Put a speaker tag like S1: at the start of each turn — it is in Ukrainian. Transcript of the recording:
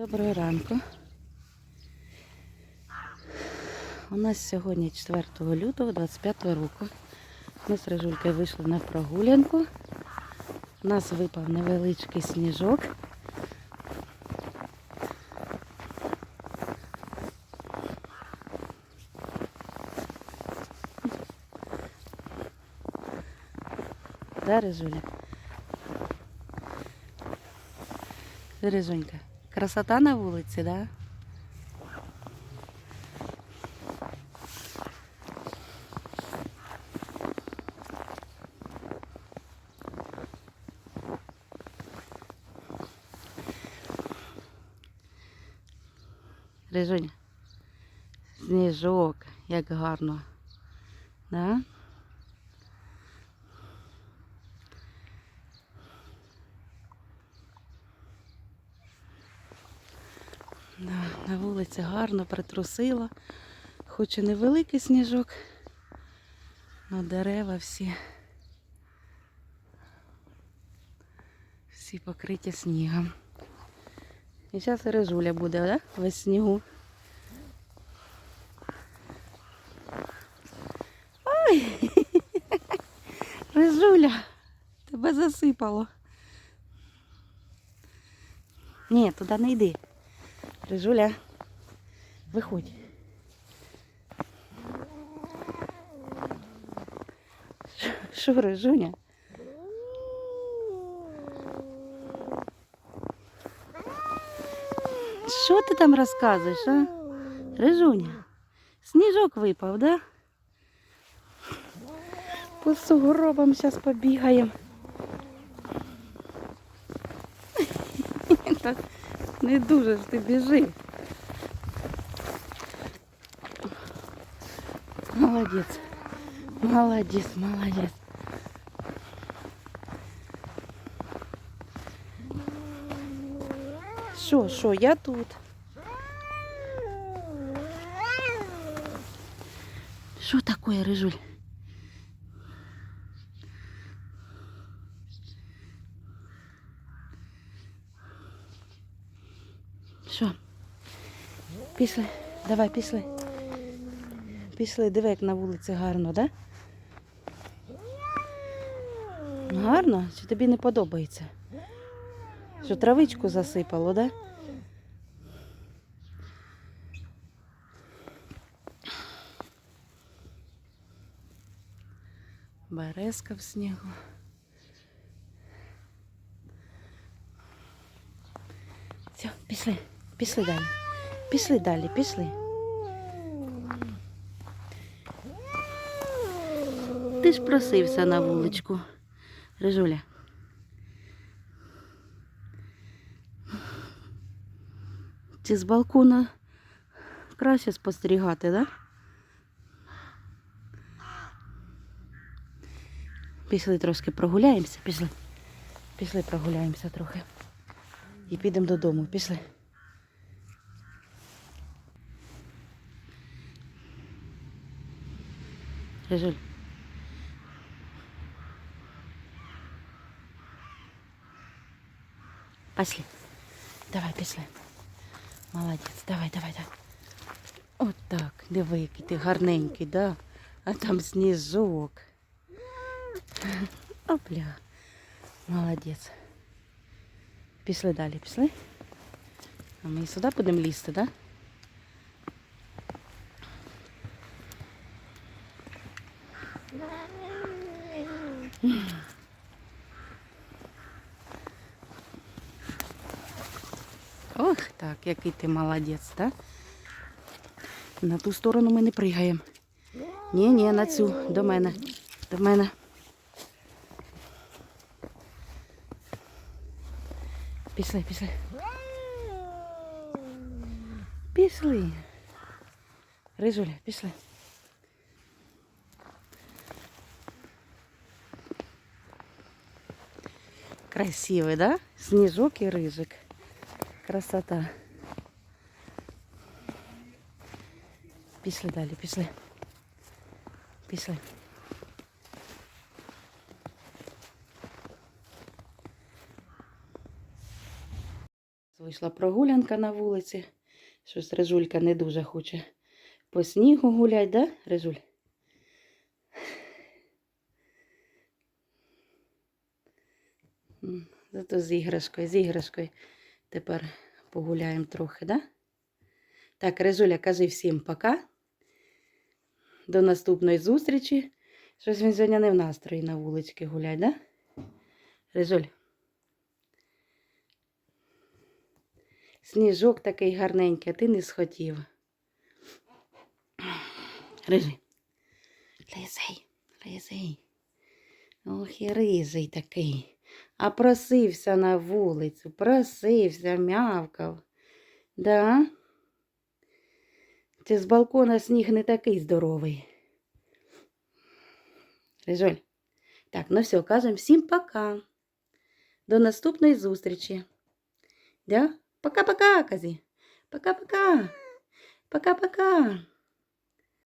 S1: Доброго ранку. У нас сьогодні 4 лютого 25 року. Ми з Рижулькою вийшли на прогулянку. У нас випав невеличкий сніжок. Да, Рижуля? Рижунька, красота на вулиці, да? Рижуня, сніжок, як гарно. Да? Да, на вулиці гарно притрусило. Хоч і невеликий сніжок, але дерева всі. Всі покриті снігом. І зараз і рижуля буде, да? Весь снігу. Ой! Рижуля, тебе засипало. Ні, туди не йди. Рижуля, виходь. Що, Рижуня? Що ти там розказуєш, а? Рижуня, сніжок випав, да? По сугробам зараз побігаємо. Не дуже ж ти біжи. Молодець. Молодець, молодець. Що, що, я тут. Що таке, Рижуль? Що? Пішли, давай, пішли. Пішли, диви, як на вулиці гарно, да? Гарно? Чи тобі не подобається? Що травичку засипало, да? Березка в снігу. Все, пішли, пішли далі. Пішли далі, пішли. Ти ж просився на вуличку, Рижуля. Чи з балкона краще спостерігати, так? Да? Пішли трошки прогуляємося, пішли. Пішли прогуляємося трохи. І підемо додому. Пішли. Рижуль. Пошли. Давай, пішли. Молодець. Давай, давай, давай. От так. Диви, який ти гарненький, да? А там сніжок. Опля. Молодець. Пішли далі, пішли. А ми і сюди будемо лізти, так? Да? Ох, так, який ти молодець, так? На ту сторону ми не пригаємо. Ні, ні, на цю, до мене. До мене. Пішли, пішли. Пішли. Рижуля, пішли. Красивый, да? Снежок и рыжик. Красота. Пішли далі, пішли. Пішли. Вийшла прогулянка на вулиці. Щось Рижулька не дуже хоче по снігу гулять, да, Рижуль? М, Зато з іграшкою, з іграшкою тепер погуляємо трохи, да? Так, Рижуля, кажи всім пока. До наступної зустрічі. Щось він сьогодні не в настрої на вулички гулять, да? Рижуль. Сніжок такий гарненький, а ти не схотів. Рижий. Лизий, лизий. Ох, і рижий такий. А просився на вулицю, просився, мявкав. Да? Чи з балкона сніг не такий здоровий? Рижоль. Так, ну все, кажемо всім пока. До наступної зустрічі. Да? Пока-пока, Казі. Пока-пока. Пока-пока.